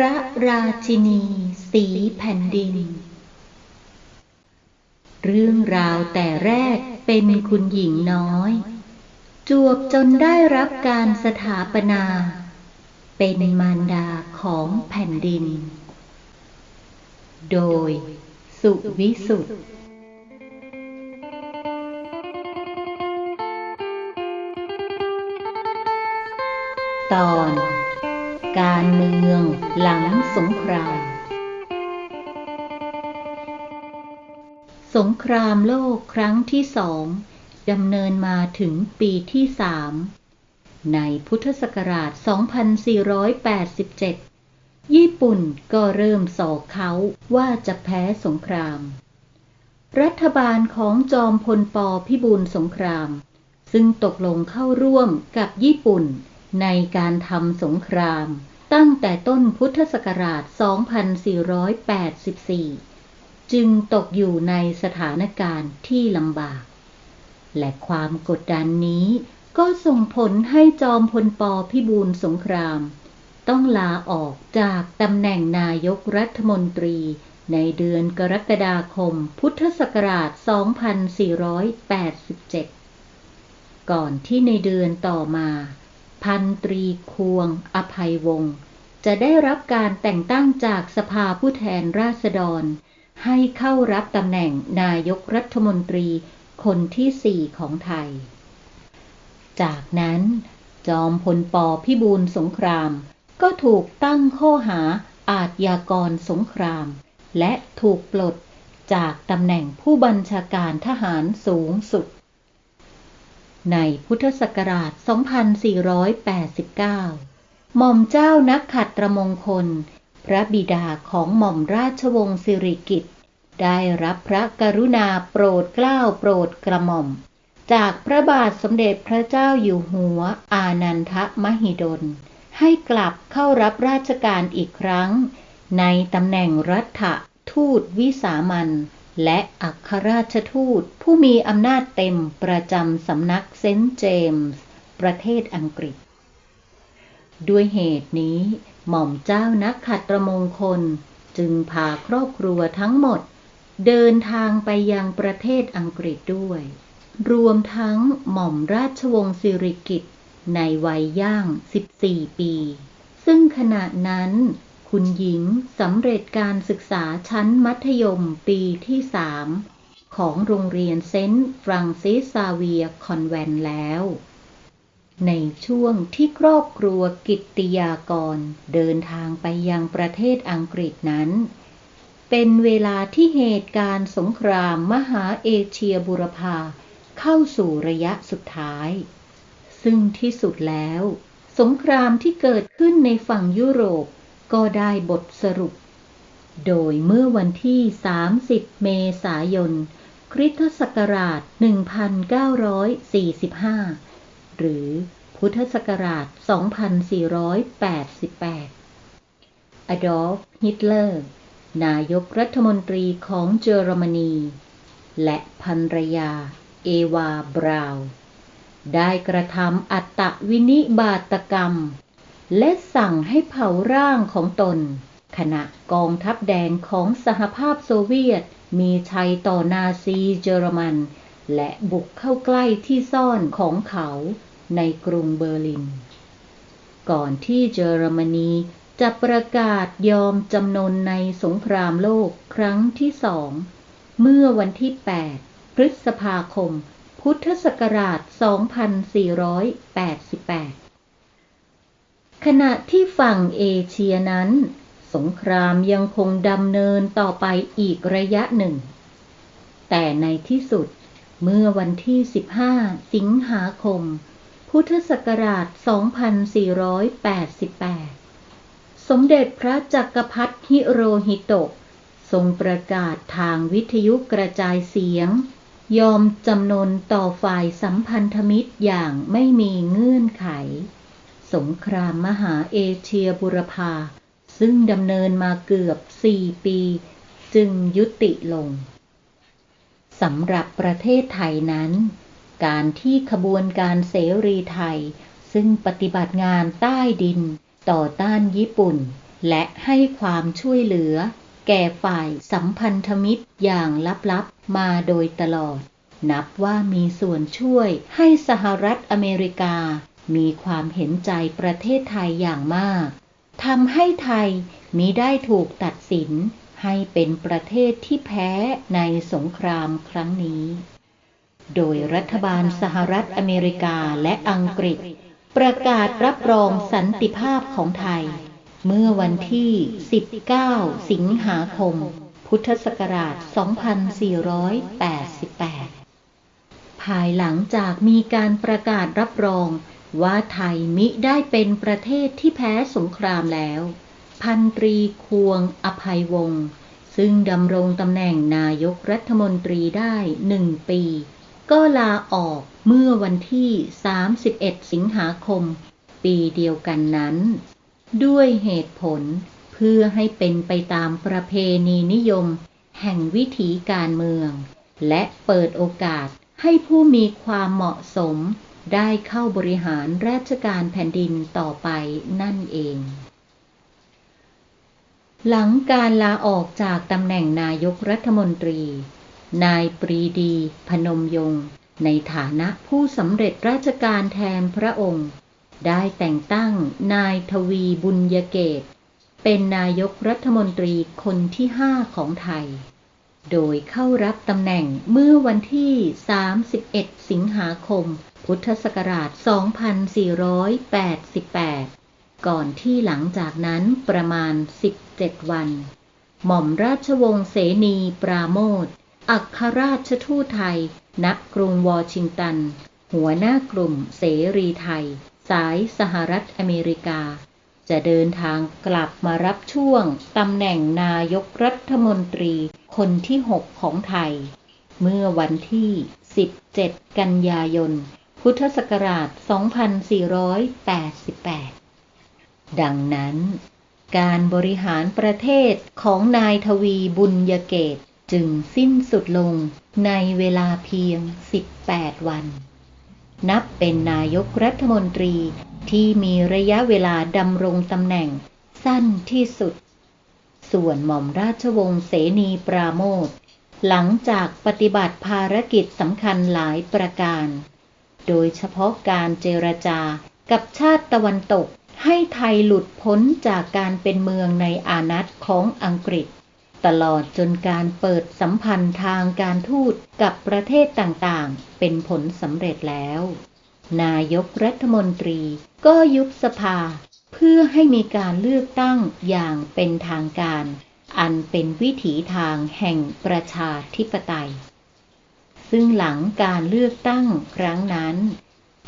ระราชินีสีแผ่นดิน เรื่องราวแต่แรกเป็นคุณหญิงน้อย จวบจนได้รับการสถาปนา เป็นมารดาของแผ่นดิน โดยสุวิสุทธ์ตอน การเมืองหลังสงคราม สงครามโลกครั้งที่สองดำเนินมาถึงปีที่สามในพุทธศักราช 2487 ญี่ปุ่นก็เริ่มสอกเขาว่าจะแพ้สงคราม รัฐบาลของจอมพลปพิบูลสงคราม ซึ่งตกลงเข้าร่วมกับญี่ปุ่น ในการทำสงคราม ตั้งแต่ต้นพุทธศักราช 2484 จึงตกอยู่ในสถานการณ์ที่ลำบาก และความกดดันนี้ก็ส่งผลให้จอมพลปพิบูลสงคราม ต้องลาออกจากตำแหน่งนายกรัฐมนตรีในเดือนกรกฎาคม พุทธศักราช 2487 ก่อนที่ในเดือนต่อมา พันตรีควง อภัยวงศ์จะได้รับการแต่งตั้งจากสภาผู้แทนราษฎร ให้เข้ารับตำแหน่งนายกรัฐมนตรีคนที่สี่ของไทย จากนั้น จอมพลปพิบูลสงคราม ก็ถูกตั้งข้อหาอาทยากรสงคราม และถูกปลดจากตำแหน่งผู้บัญชาการทหารสูงสุด ในพุทธศักราช 2489 หม่อมเจ้านักขัดตรมงคล พระบิดาของหม่อมราชวงศ์สิริกิติ์ได้รับพระกรุณาโปรดเกล้าโปรดกระหม่อม จากพระบาทสมเด็จพระเจ้าอยู่หัวอานันทมหิดล ให้กลับเข้ารับราชการอีกครั้ง ในตำแหน่งรัฐทูตวิสามัน และอัครราชทูตผู้มีอำนาจเต็มประจำสำนักเซนต์เจมส์ ประเทศอังกฤษ ด้วยเหตุนี้ หม่อมเจ้านักขัตรมงคลจึงพาครอบครัวทั้งหมด เดินทางไปยังประเทศอังกฤษด้วย รวมทั้งหม่อมราชวงศ์สิริกิตในวัยย่าง 14 ปี ซึ่งขณะนั้น คุณหญิงสำเร็จการศึกษาชั้นมัธยมปีที่สามของโรงเรียนเซนต์ฟรังซิสซาเวียคอนแวนแล้ว ในช่วงที่ครอบครัวกิตติยากรเดินทางไปยังประเทศอังกฤษนั้น เป็นเวลาที่เหตุการณ์สงครามมหาเอเชียบุรพาเข้าสู่ระยะสุดท้าย ซึ่งที่สุดแล้ว สงครามที่เกิดขึ้นในฝั่งยุโรป ก็ได้บทสรุป โดยเมื่อวันที่ 30 เมษายน คริสตศักราช 1945 หรือพุทธศักราช 2488 อดอล์ฟ ฮิตเลอร์ นายกรัฐมนตรีของเยอรมนี และภรรยา เอวา บราวได้กระทำอัตวินิบาตกรรม และสั่งให้เผาร่างของตน ขณะกองทัพแดงของสหภาพโซเวียต มีชัยต่อนาซีเยอรมัน และบุกเข้าใกล้ที่ซ่อนของเขาในกรุงเบอร์ลิน ก่อนที่เยอรมนีจะประกาศยอมจำนนในสงครามโลกครั้งที่สอง เมื่อวันที่ 8 พฤษภาคม พุทธศักราช 2488 ขณะที่ฝั่งเอเชียนั้น สงครามยังคงดำเนินต่อไปอีกระยะหนึ่ง แต่ในที่สุดเมื่อวันที่ 15 สิงหาคม พุทธศักราช 2488 สมเด็จพระจักรพรรดิฮิโรฮิโตะทรงประกาศทางวิทยุกระจายเสียง ยอมจำนนต่อฝ่ายสัมพันธมิตรอย่างไม่มีเงื่อนไข สงครามมหาเอเชียบุรพาซึ่งดำเนินมาเกือบสี่ปี จึงยุติลงสำหรับประเทศไทยนั้น การที่ขบวนการเสรีไทย ซึ่งปฏิบัติงานใต้ดิน ต่อต้านญี่ปุ่น และให้ความช่วยเหลือ แก่ฝ่ายสัมพันธมิตรอย่างลับๆมาโดยตลอด นับว่ามีส่วนช่วยให้สหรัฐอเมริกา มีความเห็นใจประเทศไทยอย่างมากทำให้ไทยมิได้ถูกตัดสินให้เป็นประเทศที่แพ้ในสงครามครั้งนี้ โดยรัฐบาลสหรัฐอเมริกาและอังกฤษ ประกาศรับรองสันติภาพของไทย เมื่อวันที่ 19 สิงหาคม พุทธศักราช 2488 ภายหลังจากมีการประกาศรับรอง ว่าไทยมิได้เป็นประเทศที่แพ้สงครามแล้ว พันตรีควงอภัยวงศ์ซึ่งดำรงตำแหน่งนายกรัฐมนตรีได้หนึ่งปี ก็ลาออกเมื่อวันที่ 31 สิงหาคม ปีเดียวกันนั้น ด้วยเหตุผลเพื่อให้เป็นไปตามประเพณีนิยม แห่งวิถีการเมือง และเปิดโอกาสให้ผู้มีความเหมาะสม ได้เข้าบริหารราชการแผ่นดินต่อไปนั่นเอง หลังการลาออกจากตำแหน่งนายกรัฐมนตรี นายปรีดี พนมยงค์ในฐานะผู้สำเร็จราชการแทนพระองค์ ได้แต่งตั้งนายทวีบุญยเกต เป็นนายกรัฐมนตรีคนที่ห้าของไทย โดยเข้ารับตำแหน่งเมื่อวันที่ 31 สิงหาคม พุทธศักราช 2488 ก่อนที่หลังจากนั้นประมาณ 17 วัน หม่อมราชวงศ์เสนีปราโมท อัครราชทูตไทย ณ กรุงวอชิงตัน หัวหน้ากลุ่มเสรีไทย สายสหรัฐอเมริกา จะเดินทางกลับมารับช่วงตำแหน่งนายกรัฐมนตรีคนที่ 6 ของไทย เมื่อวันที่17 กันยายน พุทธศักราช 2488 ดังนั้น การบริหารประเทศของนายทวีบุญยเกตจึงสิ้นสุดลงในเวลาเพียง 18 วัน นับเป็นนายกรัฐมนตรีที่มีระยะเวลาดำรงตำแหน่งสั้นที่สุด ส่วนหม่อมราชวงศ์เสนีปราโมทหลังจากปฏิบัติภารกิจสำคัญหลายประการ โดยเฉพาะการเจรจากับชาติตะวันตก ให้ไทยหลุดพ้นจากการเป็นเมืองในอานัตของอังกฤษ ตลอดจนการเปิดสัมพันธ์ทางการทูตกับประเทศต่างๆ เป็นผลสำเร็จแล้ว นายกรัฐมนตรีก็ยุบสภาเพื่อให้มีการเลือกตั้งอย่างเป็นทางการ อันเป็นวิถีทางแห่งประชาธิปไตย ซึ่งหลังการเลือกตั้งครั้งนั้น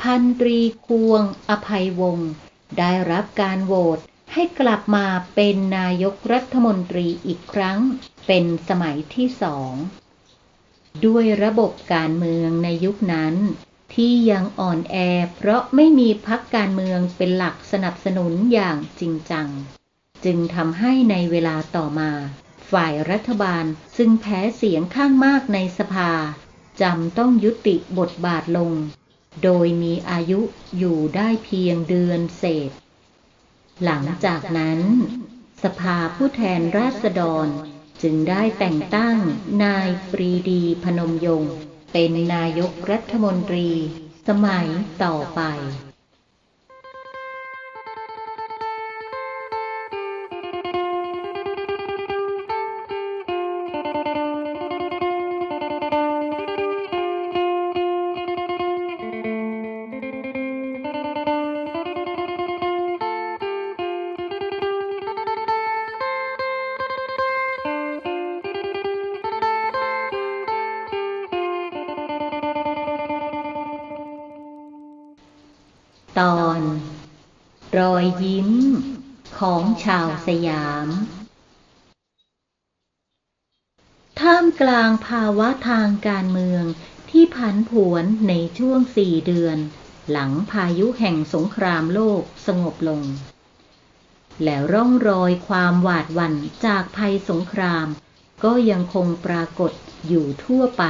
พันตรีควงอภัยวงศ์ได้รับการโหวตให้กลับมาเป็นนายกรัฐมนตรีอีกครั้งเป็นสมัยที่สอง ด้วยระบบการเมืองในยุคนั้น ที่ยังอ่อนแอเพราะไม่มีพักการเมืองเป็นหลักสนับสนุนอย่างจริงจัง จึงทำให้ในเวลาต่อมา ฝ่ายรัฐบาลซึ่งแพ้เสียงข้างมากในสภา จำต้องยุติบทบาทลง โดยมีอายุอยู่ได้เพียงเดือนเศษ หลังจากนั้น สภาผู้แทนราษฎรจึงได้แต่งตั้งนายปรีดีพนมยงค์เป็นนายกรัฐมนตรี สมัยต่อไป ตอน รอยยิ้มของชาวสยาม ท่ามกลางภาวะทางการเมืองที่ผันผวนในช่วงสี่เดือน หลังพายุแห่งสงครามโลกสงบลง แล้วร่องรอยความหวาดหวั่นจากภัยสงคราม ก็ยังคงปรากฏอยู่ทั่วไป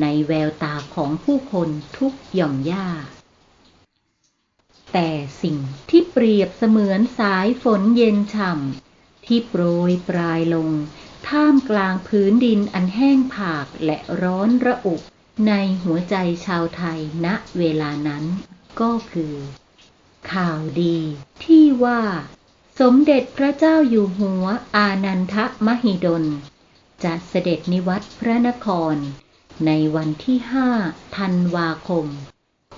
ในแววตาของผู้คนทุกหย่อมย่า แต่สิ่งที่เปรียบเสมือนสายฝนเย็นฉ่ำที่โปรยปลายลง ท่ามกลางพื้นดินอันแห้งผากและร้อนระอุในหัวใจชาวไทยณเวลานั้น ก็คือ ข่าวดีที่ว่า สมเด็จพระเจ้าอยู่หัวอานันทมหิดล จะเสด็จนิวัตพระนคร ในวันที่ห้าธันวาคม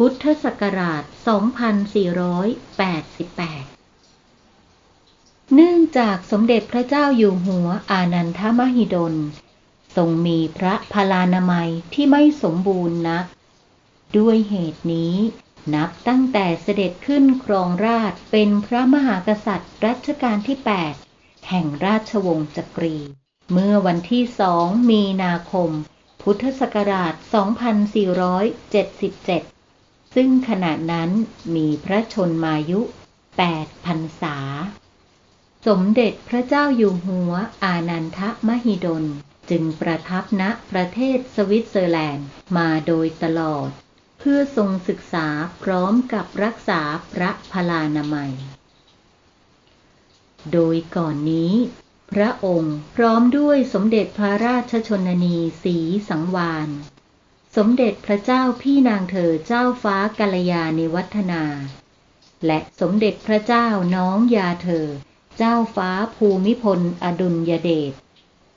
พุทธศักราช 2488 เนื่องจากสมเด็จพระเจ้าอยู่หัวอานันทมหิดล ทรงมีพระพลานามัยที่ไม่สมบูรณ์นัก ด้วยเหตุนี้นับตั้งแต่เสด็จขึ้นครองราชเป็นพระมหากษัตริย์รัชกาลที่ 8 แห่งราชวงศ์จักรี เมื่อวันที่สองมีนาคม พุทธศักราช 2477 ซึ่งขณะนั้นมีพระชนมายุ8พรรษา สมเด็จพระเจ้าอยู่หัวอานันทมหิดล จึงประทับณประเทศสวิตเซอร์แลนด์มาโดยตลอด เพื่อทรงศึกษาพร้อมกับรักษาพระพลานามัย โดยก่อนนี้ พระองค์พร้อมด้วยสมเด็จพระราชชนนีสีสังวาน สมเด็จพระเจ้าพี่นางเธอเจ้าฟ้ากัลยาณิวัฒนา และสมเด็จพระเจ้าน้องยาเธอ เจ้าฟ้าภูมิพลอดุลยเดช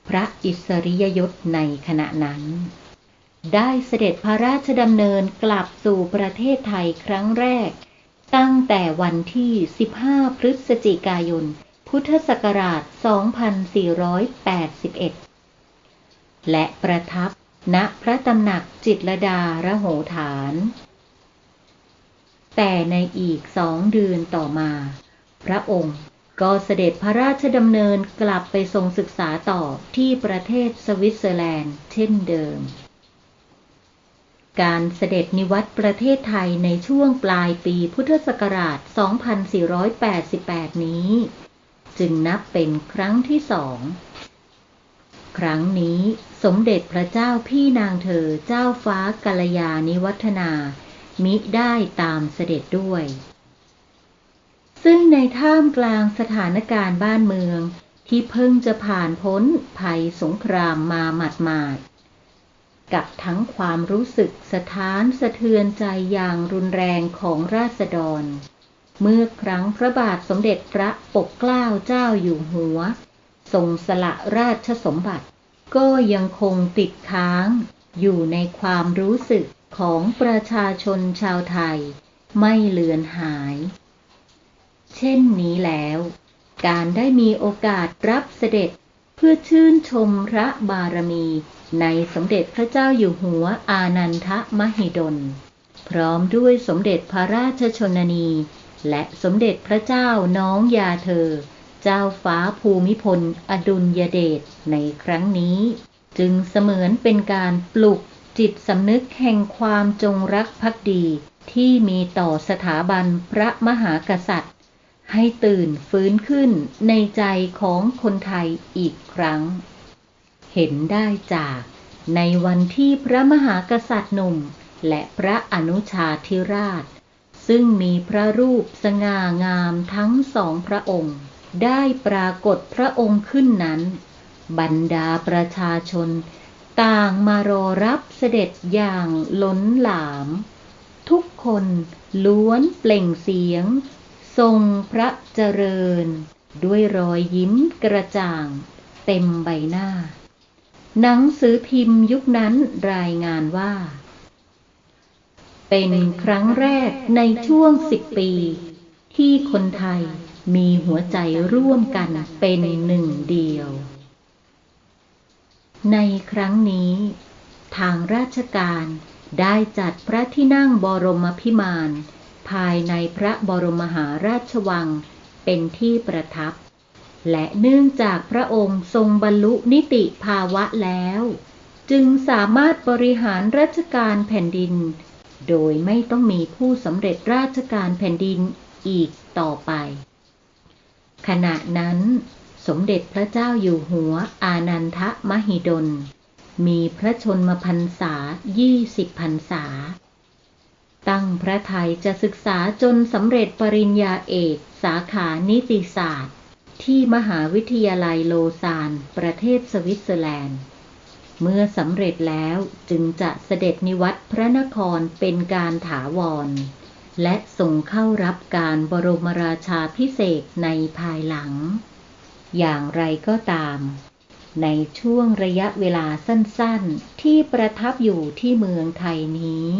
พระอิสริยยศในขณะนั้น ได้เสด็จพระราชดำเนินกลับสู่ประเทศไทยครั้งแรก ตั้งแต่วันที่ 15 พฤศจิกายน พุทธศักราช 2481 และประทับ ณพระตำหนักจิตรดาระโหฐาน แต่ในอีกสองเดือนต่อมา พระองค์ก็เสด็จพระราชดำเนินกลับไปทรงศึกษาต่อที่ประเทศสวิตเซอร์แลนด์เช่นเดิม การเสด็จนิวัตประเทศไทยในช่วงปลายปีพุทธศักราช 2488 นี้ จึงนับเป็นครั้งที่สอง ครั้งนี้สมเด็จพระเจ้าพี่นางเธอเจ้าฟ้ากัลยาณิวัฒนา มิได้ตามเสด็จด้วย ซึ่งในท่ามกลางสถานการณ์บ้านเมือง ที่เพิ่งจะผ่านพ้นภัยสงครามมาหมาดหมัดกับทั้งความรู้สึกสะท้านสะเทือนใจอย่างรุนแรงของราษฎร เมื่อครั้งพระบาทสมเด็จพระปกเกล้าเจ้าอยู่หัว ทรงสละราชสมบัติ ก็ยังคงติดค้าง อยู่ในความรู้สึกของประชาชนชาวไทย ไม่เลือนหาย เช่นนี้แล้ว การได้มีโอกาสรับเสด็จเพื่อชื่นชมพระบารมีในสมเด็จพระเจ้าอยู่หัวอานันทมหิดล พร้อมด้วยสมเด็จพระราชชนนี และสมเด็จพระเจ้าน้องยาเธอ เจ้าฟ้าภูมิพล อดุลยเดชในครั้งนี้ จึงเสมือนเป็นการปลุกจิตสำนึกแห่งความจงรักภักดีที่มีต่อสถาบันพระมหากษัตริย์ ให้ตื่นฟื้นขึ้นในใจของคนไทยอีกครั้ง เห็นได้จากในวันที่พระมหากษัตริย์หนุ่ม และพระอนุชาธิราช ซึ่งมีพระรูปสง่างามทั้งสองพระองค์ ได้ปรากฏพระองค์ขึ้นนั้น บรรดาประชาชน ต่างมารอรับเสด็จอย่างล้นหลาม ทุกคนล้วนเปล่งเสียง ทรงพระเจริญ ด้วยรอยยิ้มกระจ่าง เต็มใบหน้า หนังสือพิมพ์ยุคนั้นรายงานว่า เป็นครั้งแรกในช่วงสิบปี ที่คนไทย มีหัวใจร่วมกันเป็นหนึ่งเดียว ในครั้งนี้ ทางราชการได้จัดพระที่นั่งบรมพิมาน ภายในพระบรมมหาราชวังเป็นที่ประทับ และเนื่องจากพระองค์ทรงบรรลุนิติภาวะแล้ว จึงสามารถบริหารราชการแผ่นดิน โดยไม่ต้องมีผู้สำเร็จราชการแผ่นดินอีกต่อไป ขณะนั้น สมเด็จพระเจ้าอยู่หัวอานันทมหิดล มีพระชนมพรรษายี่สิบพรรษา ตั้งพระไทยจะศึกษาจนสำเร็จปริญญาเอกสาขานิติศาสตร์ ที่มหาวิทยาลัยโลซาน ประเทศสวิตเซอร์แลนด์ เมื่อสำเร็จแล้วจึงจะเสด็จนิวัตพระนครเป็นการถาวร และส่งเข้ารับการบรมราชาพิเศษในภายหลัง อย่างไรก็ตาม ในช่วงระยะเวลาสั้นๆ ที่ประทับอยู่ที่เมืองไทยนี้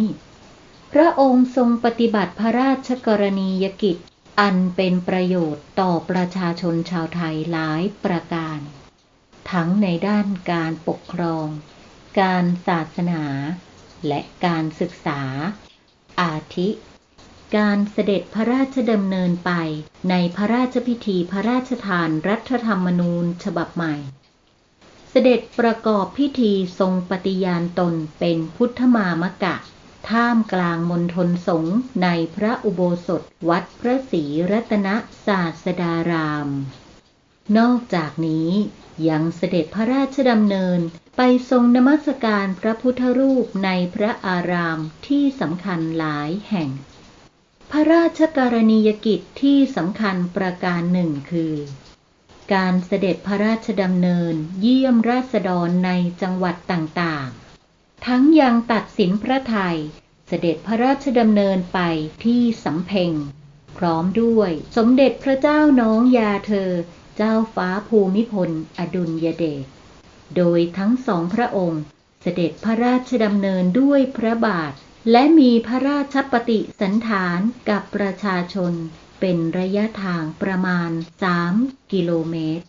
พระองค์ทรงปฏิบัติพระราชกรณียกิจ อันเป็นประโยชน์ต่อประชาชนชาวไทยหลายประการ ทั้งในด้านการปกครอง การศาสนา และการศึกษา อาทิ การเสด็จพระราชดำเนินไปในพระราชพิธีพระราชทานรัฐธรรมนูญฉบับใหม่ เสด็จประกอบพิธีทรงปฏิญาณตนเป็นพุทธมามกะ ท่ามกลางมณฑลสงฆ์ในพระอุโบสถวัดพระศรีรัตนศาสดาราม นอกจากนี้ยังเสด็จพระราชดำเนินไปทรงนมัสการพระพุทธรูปในพระอารามที่สำคัญหลายแห่ง พระราชกรณียกิจที่สำคัญประการหนึ่งคือ การเสด็จพระราชดำเนินเยี่ยมราษฎรในจังหวัดต่างๆ ทั้งยังตัดสินพระไทยเสด็จพระราชดำเนินไปที่สำเพ็ง พร้อมด้วยสมเด็จพระเจ้าน้องยาเธอ เจ้าฟ้าภูมิพลอดุลยเดช โดยทั้งสองพระองค์เสด็จพระราชดำเนินด้วยพระบาท และมีพระราชปฏิสันฐานกับประชาชนเป็นระยะทางประมาณ 3 กิโลเมตร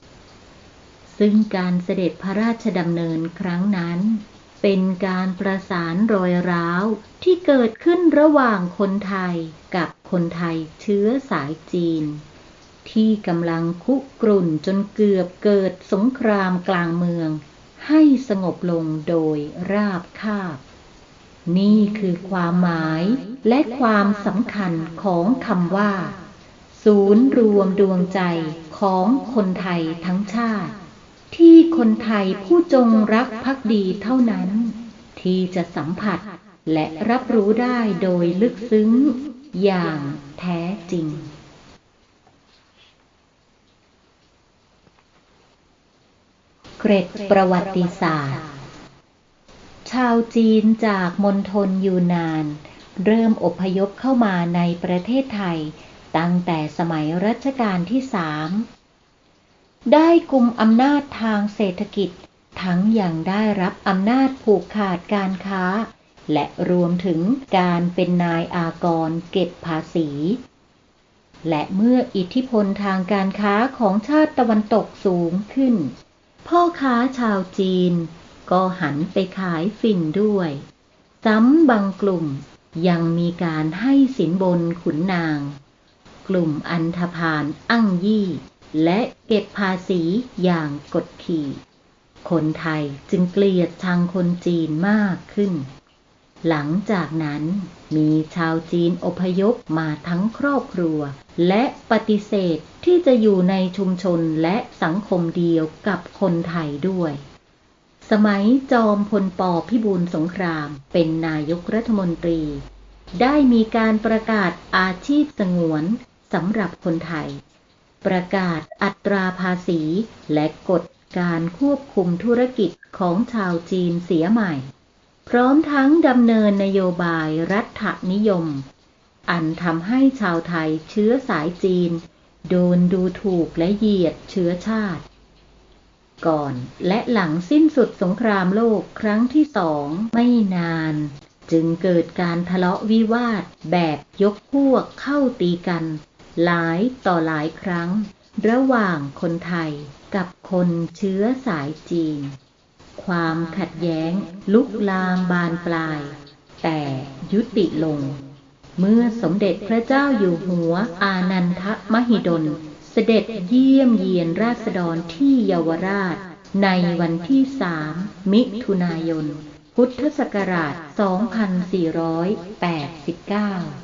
ซึ่งการเสด็จพระราชดำเนินครั้งนั้น เป็นการประสานรอยร้าวที่เกิดขึ้นระหว่างคนไทยกับคนไทยเชื้อสายจีน ที่กำลังคุกรุ่นจนเกือบเกิดสงครามกลางเมือง ให้สงบลงโดยราบคาบ นี่คือความหมายและความสำคัญของคำว่า ศูนย์รวมดวงใจของคนไทยทั้งชาติ ที่คนไทยผู้จงรักภักดีเท่านั้น ที่จะสัมผัสและรับรู้ได้โดยลึกซึ้ง อย่างแท้จริง เกร็ดประวัติศาสตร์ ชาวจีนจากมณฑลยูนาน เริ่มอพยพเข้ามาในประเทศไทย ตั้งแต่สมัยรัชกาลที่สามได้กุมอำนาจทางเศรษฐกิจ ทั้งยังได้รับอำนาจผูกขาดการค้า และรวมถึงการเป็นนายอากรเก็บภาษี และเมื่ออิทธิพลทางการค้าของชาติตะวันตกสูงขึ้น พ่อค้าชาวจีน ก็หันไปขายฝิ่นด้วย ซ้ำบางกลุ่มยังมีการให้สินบนขุนนาง กลุ่มอันธพาลอั้งยี่ และเก็บภาษีอย่างกดขี่ คนไทยจึงเกลียดชังคนจีนมากขึ้น หลังจากนั้นมีชาวจีนอพยพมาทั้งครอบครัว และปฏิเสธที่จะอยู่ในชุมชนและสังคมเดียวกับคนไทยด้วย สมัยจอมพลปพิบูลสงครามเป็นนายกรัฐมนตรี ได้มีการประกาศอาชีพสงวนสำหรับคนไทย ประกาศอัตราภาษีและกฎการควบคุมธุรกิจของชาวจีนเสียใหม่ พร้อมทั้งดำเนินนโยบายรัฐนิยม อันทำให้ชาวไทยเชื้อสายจีน โดนดูถูกและเหยียดเชื้อชาติ ก่อน และหลังสิ้นสุดสงครามโลกครั้งที่สองไม่นาน จึงเกิดการทะเลาะวิวาทแบบยกพวกเข้าตีกัน หลายต่อหลายครั้ง ระหว่างคนไทยกับคนเชื้อสายจีน ความขัดแย้งลุกลามบานปลาย แต่ยุติลง เมื่อสมเด็จพระเจ้าอยู่หัวอานันทมหิดล เสด็จเยี่ยมเยียนราษฎรที่เยาวราช ในวันที่สามมิถุนายน พุทธศักราช 2489